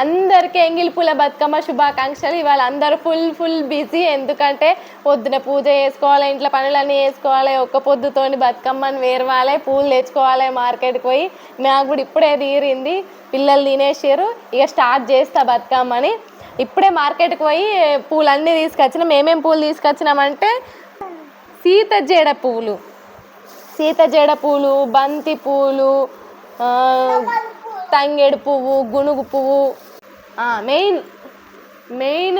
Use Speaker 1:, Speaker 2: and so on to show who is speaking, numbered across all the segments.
Speaker 1: అందరికీ ఎంగిల్ పూల బతుకమ్మ శుభాకాంక్షలు. ఇవాళ అందరూ ఫుల్ ఫుల్ బిజీ. ఎందుకంటే పొద్దున పూజ చేసుకోవాలి ఇంట్లో పనులన్నీ చేసుకోవాలి. ఒక్క పొద్దుతోని బతుకమ్మని వేరవాలి పూలు తెచ్చుకోవాలి మార్కెట్కి పోయి. నాకు కూడా ఇప్పుడే తీరింది. పిల్లలు తినేసారు. ఇక స్టార్ట్ చేస్తా బతుకమ్మని. ఇప్పుడే మార్కెట్కి పోయి పూలన్నీ తీసుకొచ్చినాం. ఏమేం పూలు తీసుకొచ్చినామంటే సీత జేడ పువ్వులు సీత జేడ పూలు బంతి పూలు తంగేడు పువ్వు గునుగు పువ్వు మెయిన్ మెయిన్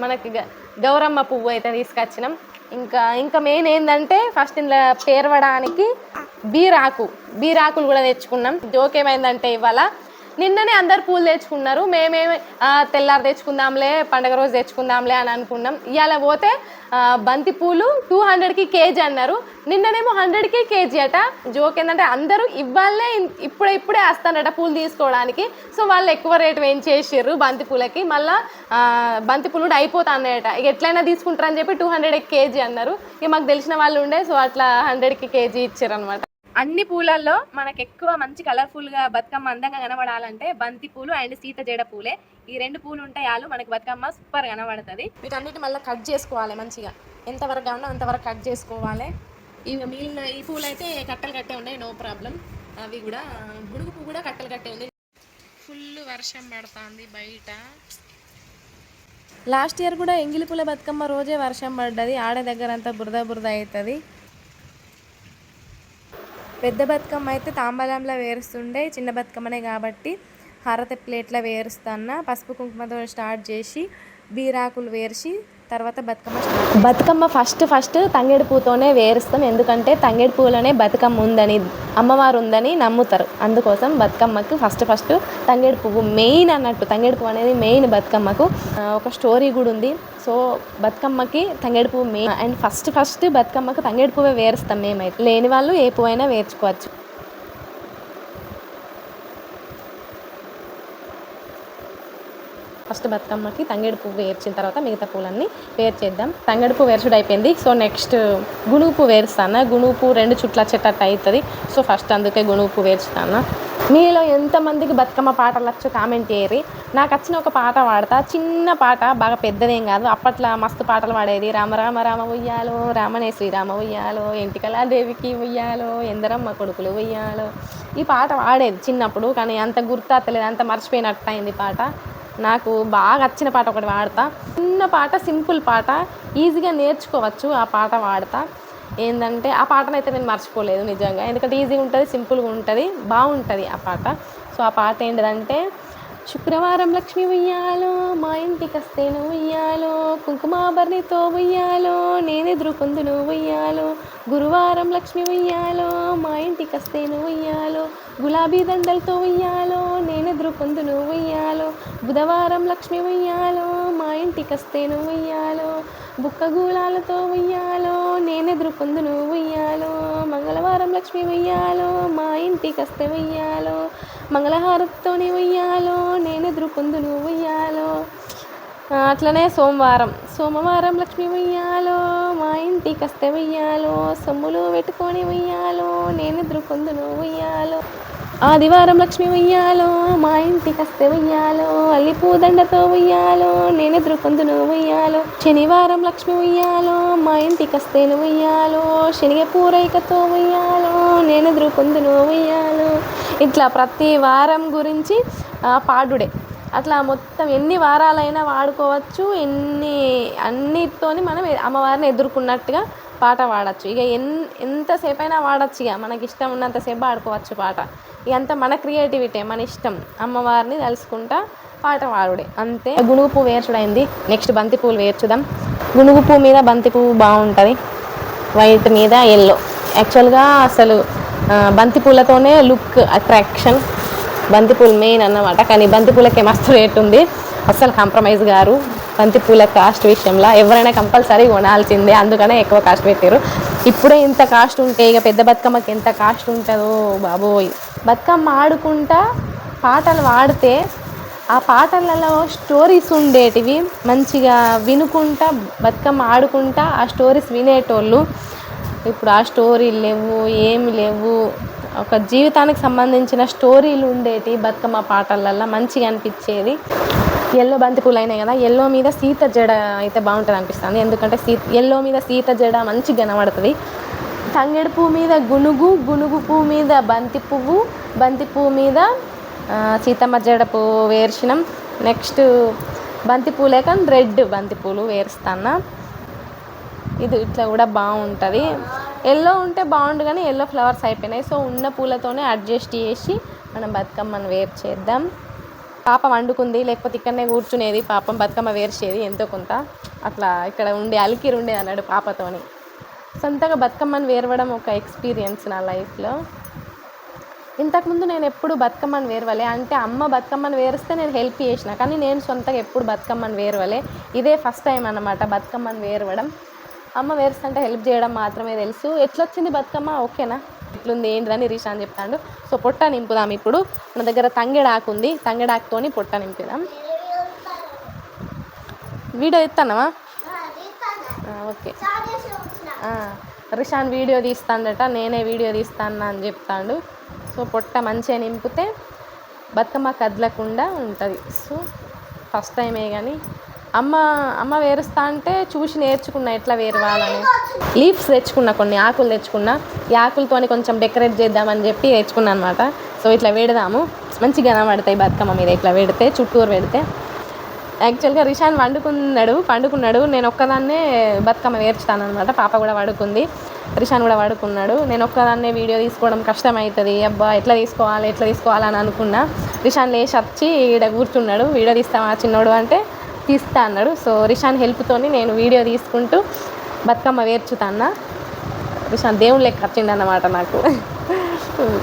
Speaker 1: మనకి గ- గౌరమ్మ పువ్వు అయితే తీసుకొచ్చినాం. ఇంకా ఇంకా మెయిన్ ఏంటంటే ఫస్ట్ ఇందులో పేరవడానికి బీరాకు బీరాకులు కూడా తెచ్చుకున్నాం. జోక్ ఏమైందంటే ఇవాళ నిన్ననే అందరు పూలు తెచ్చుకున్నారు. మేమేమి తెల్లారు తెచ్చుకుందాంలే పండగ రోజు తెచ్చుకుందాంలే అని అనుకున్నాం. ఇవాళ పోతే బంతి పూలు టూ హండ్రెడ్కి కేజీ అన్నారు. నిన్ననేమో హండ్రెడ్కి కేజీ అట. జోక్ ఏంటంటే అందరూ ఇవ్వాలే ఇప్పుడే ఇప్పుడే వస్తానట పూలు తీసుకోవడానికి. సో వాళ్ళు ఎక్కువ రేటు వేయించేసారు బంతి పూలకి. మళ్ళీ బంతి పూలు కూడా అయిపోతాయట ఇక ఎట్లయినా తీసుకుంటారని చెప్పి టూ హండ్రెడ్ కేజీ అన్నారు. ఇక మాకు తెలిసిన వాళ్ళు ఉండే సో అట్లా హండ్రెడ్కి కేజీ ఇచ్చారనమాట అన్ని పూలల్లో మనకు ఎక్కువ మంచి కలర్ఫుల్గా బతుకమ్మ అందంగా కనబడాలంటే బంతి పూలు అండ్ సీత జడ పూలే. ఈ రెండు పూలు ఉంటాయి చాలు మనకి బతుకమ్మ సూపర్ కనబడుతుంది. వీటన్నిటి మళ్ళీ కట్ చేసుకోవాలి మంచిగా. ఎంతవరకు కావాలో అంతవరకు కట్ చేసుకోవాలి. ఇవి మిగిలిన ఈ పూలు అయితే కట్టలు కట్టే ఉన్నాయి నో ప్రాబ్లం అవి కూడా గుడుగు పువ్వు కూడా కట్టలు కట్టే ఉంది. ఫుల్ వర్షం పడుతుంది బయట. లాస్ట్ ఇయర్ కూడా ఎంగిలి పూల బతుకమ్మ రోజే వర్షం పడ్డది. ఆడ దగ్గర అంతా బురద బురద అవుతుంది. పెద్ద బతుకమ్మ అయితే తాంబలంలో వేరుస్తుండే చిన్న బతుకమ్మనే కాబట్టి హారతి ప్లేట్లో వేరుస్తాన్న పసుపు కుంకుమతో స్టార్ట్ చేసి బీరాకులు వేర్చి తర్వాత బతుకమ్మ బతుకమ్మ ఫస్ట్ ఫస్ట్ తంగేడు పూతోనే వేరుస్తాం. ఎందుకంటే తంగేడు పూలోనే బతుకమ్మ ఉందని అమ్మవారు ఉందని నమ్ముతారు. అందుకోసం బతుకమ్మకు ఫస్ట్ ఫస్ట్ తంగేడు పువ్వు మెయిన్ అన్నట్టు తంగేడు పువ్వు అనేది మెయిన్ బతుకమ్మకు. ఒక స్టోరీ కూడా ఉంది. సో బతుకమ్మకి తంగేడు పువ్వు మెయిన్. అండ్ ఫస్ట్ ఫస్ట్ బతుకమ్మకు తంగేడు పువ్వే వేరుస్తాం మేమైతే. లేని వాళ్ళు ఏ పువ్వు అయినా వేర్చుకోవచ్చు. ఫస్ట్ బతుకమ్మకి తంగేడు పువ్వు వేర్చిన తర్వాత మిగతా పూలన్నీ వేరు చేద్దాం. తంగేడు పువ్వు వేర్చుడు అయిపోయింది సో నెక్స్ట్ గునుగు పువ్వు వేరుస్తాను? గునుగు పువ్వు రెండు చుట్ల చెట్టట్టు అవుతుంది సో ఫస్ట్ అందుకే గునుగు పువ్వు వేర్చుతాను మీలో ఎంతమందికి బతుకమ్మ పాటలు వచ్చు కామెంట్ చేయరు నాకు వచ్చిన ఒక పాట పాడతా. చిన్న పాట బాగా పెద్దదేం కాదు. అప్పట్లో మస్తు పాటలు పాడేది. రామ రామ రామ ఉయ్యాలో రామనే శ్రీరామ ఉయ్యాలో దేవికి ఉయ్యాలో ఎందరమ్మ కొడుకులు ఉయ్యాలో. ఈ పాట పాడేది చిన్నప్పుడు కానీ అంత గుర్తలేదు అంత మర్చిపోయినట్టు అయింది పాట. నాకు బాగా వచ్చిన పాట ఒకటి వాడతా చిన్న పాట సింపుల్ పాట. ఈజీగా నేర్చుకోవచ్చు ఆ పాట వాడతా ఏంటంటే ఆ పాటనైతే నేను మర్చిపోలేదు నిజంగా. ఎందుకంటే ఈజీగా ఉంటుంది సింపుల్గా ఉంటుంది బాగుంటుంది ఆ పాట. సో ఆ పాట ఏంటిదంటే శుక్రవారం లక్ష్మి ఉయ్యాలో మా ఇంటికి వస్తే నువ్వు ఉయ్యాలో కుంకుమాభరణితో ఉయ్యాలో నేను నువ్వు ఉయ్యాలో. గురువారం లక్ష్మి ఉయ్యాలో మా ఇంటికి వస్తే నువ్వు ఉయ్యాలో. గులాబీ దండలతో ఉయ్యాలో నేను ఎదుర్కొందు నువ్వు ఉయ్యాలో. బుధవారం లక్ష్మి ఉయ్యాలో మా ఇంటికి వస్తే నువ్వు ఉయ్యాలో. బుక్క గూలాలతో ఉయ్యాలో నేను ఎదుర్కొందు నువ్వు ఉయ్యాలో. మంగళవారం లక్ష్మి ఉయ్యాలో మా ఇంటికి వస్తే ఉయ్యాలో. మంగళహారతితోని ఉయ్యాలో నేను ఎదుర్కొందు నువ్వు ఉయ్యాలో. అట్లనే సోమవారం. సోమవారం లక్ష్మి ఉయ్యాలో మా ఇంటికి వస్తే ఉయ్యాలో సొమ్ములు పెట్టుకొని ఉయ్యాలో నేను ఎదుర్కొందు నువ్వు ఉయ్యాలో. ఆదివారం లక్ష్మి ఉయ్యాలో మా ఇంటికి వస్తే ఉయ్యాలో అల్లి పూదండతో ఉయ్యాలో నేను ఎదుర్కొందు నువ్వు ఉయ్యాలో. శనివారం లక్ష్మి ఉయ్యాలో మా ఇంటికి వస్తే ఉయ్యాలో శనిగ పూరైకతో ఉయ్యాలో నేను ఎదుర్కొందు ఉయ్యాలో. ఇట్లా ప్రతి వారం గురించి పాడుడే. అట్లా మొత్తం ఎన్ని వారాలైనా వాడుకోవచ్చు ఎన్ని అన్నిటితోని మనం అమ్మవారిని ఎదుర్కొన్నట్టుగా పాట పాడచ్చు ఇక ఎన్ ఎంతసేపు అయినా వాడచ్చు ఇక. మనకి ఇష్టం ఉన్నంతసేపు ఆడుకోవచ్చు పాట. ఇదంతా మన క్రియేటివిటీ మన ఇష్టం. అమ్మవారిని తలుసుకుంటా పాట పాడుడే అంతే. గునుగు పువ్వు వేర్చుడైంది. నెక్స్ట్ బంతి పువ్వులు వేర్చుదాం. గునుగు పువ్వు మీద బంతి పువ్వు బాగుంటుంది వైట్ మీద ఎల్లో. యాక్చువల్గా అసలు బంతి పూలతోనే లుక్ అట్రాక్షన్. బంతిపూలు మెయిన్ అన్నమాట. కానీ బంతిపూలకే మస్తు రేట్ ఉంది. అస్సలు కాంప్రమైజ్ గారు. బంతిపూల కాస్ట్ విషయంలో ఎవరైనా కంపల్సరీ కొనాల్సిందే అందుకనే ఎక్కువ కాస్ట్ పెట్టారు ఇప్పుడే ఇంత కాస్ట్ ఉంటే ఇక పెద్ద బతుకమ్మకి ఎంత కాస్ట్ ఉంటుందో బాబోయ్. బతుకమ్మ ఆడుకుంటా పాటలు పాడితే ఆ పాటలలో స్టోరీస్ ఉండేటివి మంచిగా వినుకుంటా బతుకమ్మ ఆడుకుంటా ఆ స్టోరీస్ వినేటోళ్ళు. ఇప్పుడు ఆ స్టోరీలు లేవు ఏమి లేవు. ఒక జీవితానికి సంబంధించిన స్టోరీలు ఉండేటి బతుకమ్మ పాటలల్లో మంచిగా అనిపించేది. ఎల్లో బంతి పూలు అయినాయి కదా ఎల్లో మీద సీత జడ అయితే బాగుంటుంది అనిపిస్తుంది. ఎందుకంటే సీ ఎల్లో మీద సీత జడ మంచిగా కనబడుతుంది తంగేడు పువ్వు మీద గునుగు గునుగు పువ్వు మీద బంతి పువ్వు బంతి పువ్వు మీద సీతమ్మ జడ పువ్వు వేర్చినాం. నెక్స్ట్ బంతి పూలే కానీ రెడ్ బంతి పూలు వేరుస్తాను ఇది ఇట్లా కూడా బాగుంటుంది. ఎల్లో ఉంటే బాగుండు కానీ ఎల్లో ఫ్లవర్స్ అయిపోయినాయి. సో ఉన్న పూలతోనే అడ్జస్ట్ చేసి మనం బతుకమ్మను వేరు చేద్దాం. పాప వండుకుంది లేకపోతే ఇక్కడనే కూర్చునేది పాపం బతుకమ్మ వేర్చేది ఎంతో కొంత. అట్లా ఇక్కడ ఉండే అలికిరి ఉండేది అన్నాడు పాపతోని. సొంతగా బతుకమ్మను వేరవడం ఒక ఎక్స్పీరియన్స్ నా లైఫ్లో. ఇంతకుముందు నేను ఎప్పుడు బతుకమ్మను వేరవలే అంటే అమ్మ బతుకమ్మని వేరిస్తే నేను హెల్ప్ చేసిన కానీ నేను సొంతగా ఎప్పుడు బతుకమ్మని వేరవలే. ఇదే ఫస్ట్ టైం అన్నమాట బతుకమ్మని వేరవడం. అమ్మ వేరుస్తుంటే హెల్ప్ చేయడం మాత్రమే తెలుసు. ఎట్లొచ్చింది బతుకమ్మ? ఓకేనా? ఎట్లుంది ఏంటిదని అని చెప్తాడు. సో పొట్ట నింపుదాం ఇప్పుడు. మన దగ్గర తంగెడాకు ఉంది. తంగెడాకుతోని పొట్ట నింపుదాం. వీడియో ఎత్తానవా ఓకే. రిషాన్ వీడియో తీస్తాడట. నేనే వీడియో తీస్తాను అని చెప్తాడు. సో పొట్ట మంచిగా నింపితే బతుకమ్మ కదలకుండా ఉంటుంది. సో ఫస్ట్ టైమే కానీ అమ్మ అమ్మ వేరుస్తా అంటే చూసి నేర్చుకున్నా ఎట్లా వేరవాలని. లీవ్స్ తెచ్చుకున్నా కొన్ని ఆకులు తెచ్చుకున్నా. ఈ ఆకులతోని కొంచెం డెకరేట్ చేద్దామని చెప్పి తెచ్చుకున్నా అనమాట సో ఇట్లా పెడదాము మంచిగా కనబడతాయి బతుకమ్మ మీద ఇట్లా పెడితే చుట్టూరు పెడితే. యాక్చువల్గా రిషాన్ వండుకున్నాడు పండుకున్నాడు. నేను ఒక్కదాన్నే బతుకమ్మ వేర్చుతాను అనమాట పాప కూడా పడుకుంది రిషాన్ కూడా పడుకున్నాడు నేను ఒక్కదాన్నే వీడియో తీసుకోవడం కష్టం అవుతుంది అబ్బా ఎట్లా తీసుకోవాలి ఎట్లా తీసుకోవాలి అని అనుకున్నా. రిషాన్ లేచి వచ్చి ఈడ కూర్చున్నాడు. వీడియో తీస్తామా చిన్నోడు అంటే తీస్తా అన్నాడు. సో రిషాన్ హెల్ప్తోని నేను వీడియో తీసుకుంటూ బతుకమ్మ వేర్చుతాన్నా రిషాన్ దేవుని లెక్క వచ్చిండన్నమాట నాకు.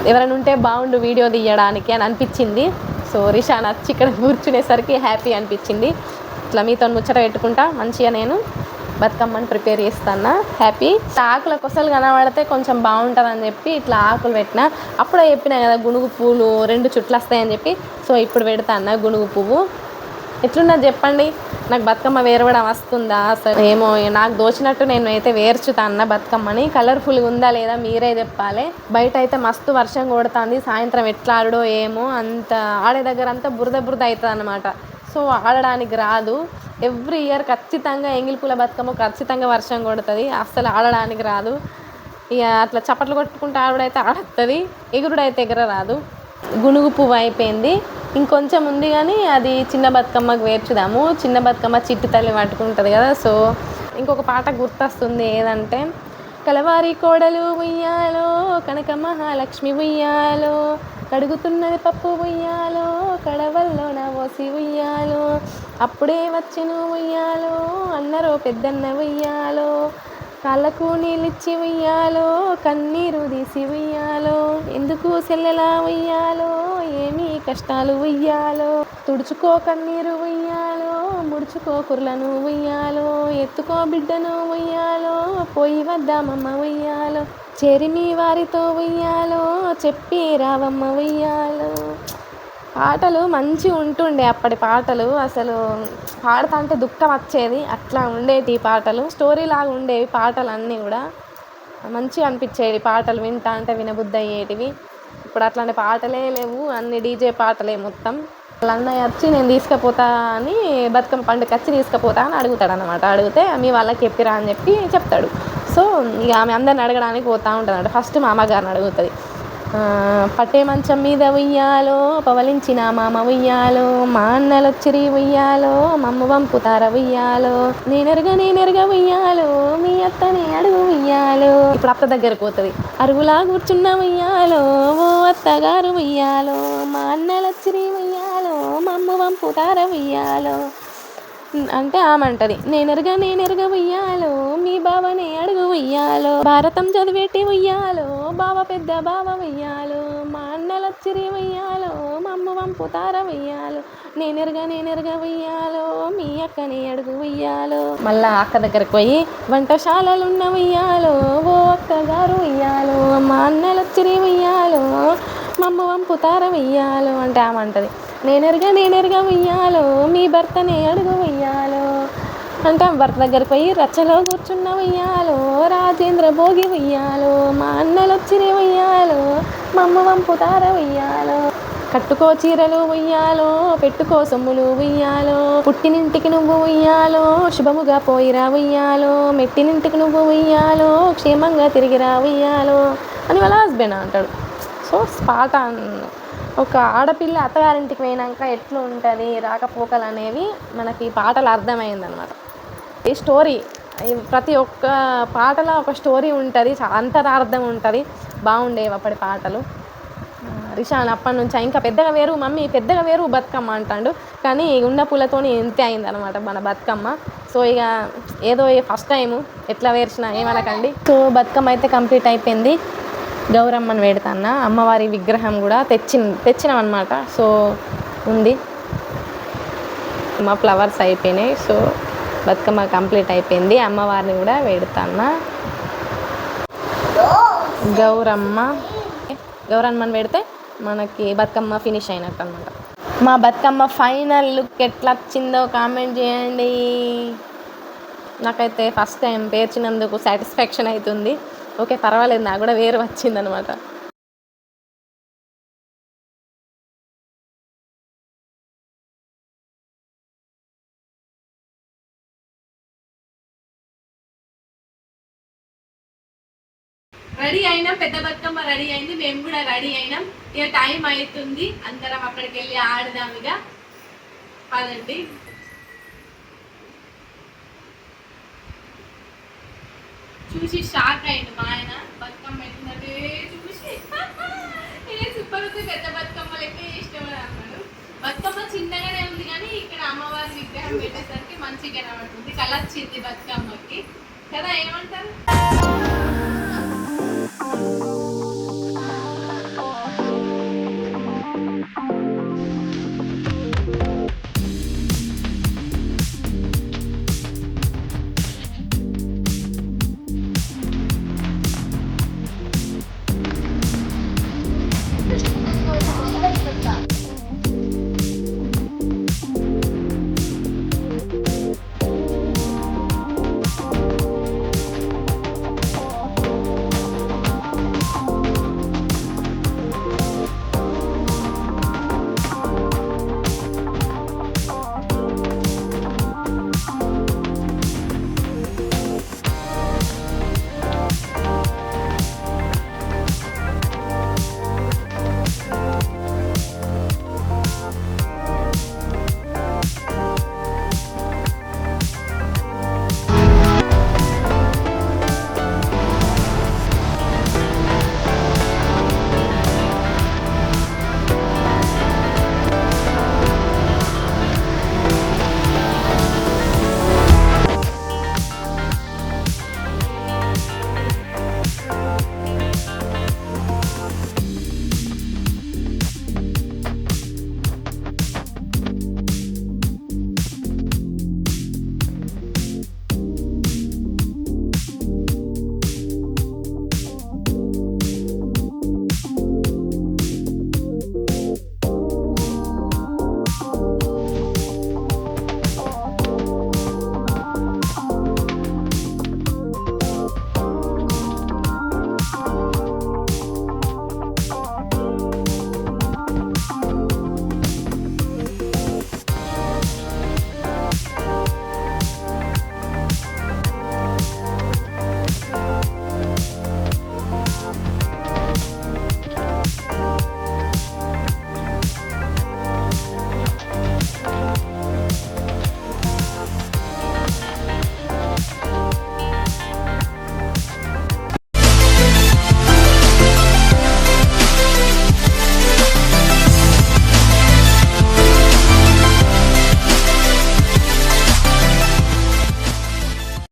Speaker 1: ఎవరైనా ఉంటే బాగుండు వీడియో తీయడానికి అని అనిపించింది. సో రిషాన్ వచ్చి ఇక్కడ కూర్చునేసరికి హ్యాపీ అనిపించింది. ఇట్లా మీతో ముచ్చట పెట్టుకుంటా. మంచిగా నేను బతుకమ్మని ప్రిపేర్ చేస్తాను హ్యాపీ. ఆకుల కొసలు కనబడితే కొంచెం బాగుంటుంది అని చెప్పి ఇట్లా ఆకులు పెట్టిన. అప్పుడే చెప్పిన కదా గునుగు పూలు రెండు చుట్లు వస్తాయని చెప్పి. సో ఇప్పుడు పెడతా అన్న గునుగు పువ్వు. ఎట్లున్నది చెప్పండి. నాకు బతుకమ్మ వేరవడం వస్తుందా? అసలు ఏమో నాకు దోచినట్టు నేను అయితే వేర్చుతా అన్న బతుకమ్మని. కలర్ఫుల్గా ఉందా లేదా మీరే చెప్పాలి. బయట అయితే మస్తు వర్షం కొడుతుంది. సాయంత్రం ఎట్లా ఆడడో ఏమో అంత ఆడే దగ్గర అంతా బురద బురద అవుతుంది అనమాట సో ఆడడానికి రాదు. ఎవ్రీ ఇయర్ ఖచ్చితంగా ఎంగిలిపూల బతుకమ్మ ఖచ్చితంగా వర్షం కొడుతుంది. అస్సలు ఆడడానికి రాదు. ఇక అట్లా చప్పట్లు కొట్టుకుంటే ఆవిడైతే ఆడుతుంది ఎగురుడైతే ఎగర రాదు గునుగు పువ్వు అయిపోయింది. ఇంకొంచెం ఉంది కానీ అది చిన్న బతుకమ్మకు వేర్చుదాము చిన్న బతుకమ్మ చిట్టు తల్లి పట్టుకుంటుంది కదా సో ఇంకొక పాట గుర్తొస్తుంది ఏదంటే కలవారి కోడలు ఉయ్యాలో కనక మహాలక్ష్మి ఉయ్యాలో కడుగుతున్నది పప్పు ఉయ్యాలో కడవల్లో నా ఓసి ఉయ్యాలో అప్పుడే వచ్చెను ఉయ్యాలో అన్నరో పెద్దన్న ఉయ్యాలో కాళ్ళకు నీళ్ళిచ్చి వెయ్యాలో కన్నీరు తీసి ఉయ్యాలో. ఎందుకు సెల్లెలా వెయ్యాలో ఏమి కష్టాలు వెయ్యాలో తుడుచుకో కన్నీరు వెయ్యాలో ముడుచుకో కుర్లను ఉయ్యాలో. ఎత్తుకో బిడ్డను వెయ్యాలో పోయి వద్దామమ్మ వెయ్యాలో చెరిమి వారితో వెయ్యాలో చెప్పి రావమ్మ వెయ్యాలో పాటలు మంచిగా ఉంటుండే అప్పటి పాటలు. అసలు పాడుతా అంటే దుఃఖం వచ్చేది. అట్లా ఉండేటి పాటలు. స్టోరీ లాగా ఉండేవి పాటలు అన్నీ కూడా. మంచిగా అనిపించేవి పాటలు వింటా అంటే వినబుద్ధి అయ్యేటివి ఇప్పుడు అట్లాంటి పాటలే లేవు. అన్ని డీజే పాటలే మొత్తం. వాళ్ళ అన్నయ్య వచ్చి నేను తీసుకుపోతా అని బతుకమ్మ పండుగ వచ్చి తీసుకుపోతా అని అడుగుతాడు అనమాట అడిగితే మీ వాళ్ళకి చెప్పిరా అని చెప్పి చెప్తాడు. సో ఇక ఆమె అందరిని అడగడానికి పోతూ ఉంటుంది ఫస్ట్ మా అమ్మగారిని అడుగుతుంది. పట్టే మంచం మీద ఉయ్యాలో పవలించిన మామ ఉయ్యాలో మా అన్నలొచ్చిరి ఉయ్యాలో మమ్మ వంపుతార ఉయ్యాలో నేనెరగా నేనెరగా ఉయ్యాలో మీ అత్తని అడుగు ఉయ్యాలో. ఇప్పుడు అత్త దగ్గరకు పోతుంది. అరుగులా కూర్చున్న ఉయ్యాలో ఓ అత్తగారు ఉయ్యాలో మా అన్నలొచ్చిరి ఉయ్యాలో మమ్మ వంపుతార ఉయ్యాలో. అంటే ఆమె అంటది నేనెరగా నేనెరగ ఉయ్యాలో మీ బావని అడుగు ఉయ్యాలో భారతం చదివేటి ఉయ్యాలో బావ పెద్ద బావ ఉయ్యాలో మా అన్నలచ్చిరి ఉయ్యాలో మా అమ్మ పంపుతార ఉయ్యాలో నేనెరగా నేనెరగా ఉయ్యాలో మీ అక్కని అడుగు ఉయ్యాలో. మళ్ళా అక్క దగ్గరకు పోయి వంటశాలలున్న ఉయ్యాలో ఓ అక్కగారు ఉయ్యాలో మా అన్నలచ్చిరి ఉయ్యాలో మా అమ్మ పంపుతార వెయ్యాలో అంటే ఆమె అంటది. నేనెరుగా నేనెరగా ఉయ్యాలో మీ భర్తనే అడుగు వెయ్యాలో. అంటే భర్త దగ్గరికి పోయి రచ్చలో కూర్చున్న ఉయ్యాలో రాజేంద్ర భోగి ఉయ్యాలో మా అన్నలు వచ్చిన ఉయ్యాలో మా అమ్మ వంపుతార వెయ్యాలో. కట్టుకో చీరలు ఉయ్యాలో పెట్టుకో సొమ్ములు ఉయ్యాలో పుట్టినింటికి నువ్వు ఉయ్యాలో శుభముగా పోయిరా ఉయ్యాలో మెట్టినింటికి నువ్వు ఉయ్యాలో క్షేమంగా తిరిగిరా ఉయ్యాలో అని వాళ్ళ హస్బెండ్ అంటాడు. సో స్పాట అన్- ఒక ఆడపిల్ల అత్తగారింటికి పోయినాక ఎట్లా ఉంటుంది రాకపోకలు అనేవి మనకి ఈ పాటలు అర్థమైందనమాట ఈ స్టోరీ ప్రతి ఒక్క పాటలో ఒక స్టోరీ ఉంటుంది అంతరార్థం ఉంటుంది. బాగుండేవి అప్పటి పాటలు. రిషాన్ అప్పటి నుంచి ఇంకా పెద్దగా వేరు మమ్మీ పెద్దగా వేరు బతుకమ్మ అంటాడు. కానీ ఉన్న పూలతోని ఇంతే అయిందనమాట మన బతుకమ్మ. సో ఇక ఏదో ఫస్ట్ టైము ఎట్లా వేర్చినా ఏమనకండి. సో బతుకమ్మ అయితే కంప్లీట్ అయిపోయింది. గౌరమ్మని పెడతాన్న అమ్మవారి విగ్రహం కూడా తెచ్చి తెచ్చినాం అనమాట సో ఉంది. మా ఫ్లవర్స్ అయిపోయినాయి. సో బతుకమ్మ కంప్లీట్ అయిపోయింది. అమ్మవారిని కూడా పెడతాన్న గౌరమ్మ. గౌరమ్మని పెడితే మనకి బతుకమ్మ ఫినిష్ అయినట్టు అనమాట మా బతుకమ్మ ఫైనల్ లుక్ ఎట్లా వచ్చిందో కామెంట్ చేయండి. నాకైతే ఫస్ట్ టైం పేర్చినందుకు సాటిస్ఫాక్షన్ అవుతుంది ఓకే పర్వాలేదు నాకు కూడా వేరు వచ్చిందనమాట. రెడీ అయినాం పెద్ద బతుకమ్మ రెడీ అయింది మేము కూడా రెడీ అయినాం. ఇక టైం అవుతుంది అందరం అక్కడికి వెళ్ళి ఆడదాం ఇక. పదండి. చూసి షాక్ అయింది మా ఆయన బతుకమ్మ పెట్టినదే చూసి ఇదే సూపర్ ఉంది పెద్ద బతుకమ్మ లెక్క ఇష్టం అన్నాడు. బతుకమ్మ చిన్నగానే ఉంది కానీ ఇక్కడ అమ్మవారి విగ్రహం పెట్టేసరికి మంచిగా కనబడుతుంది. కలర్చింది బతుకమ్మకి. కదా ఏమంటారు?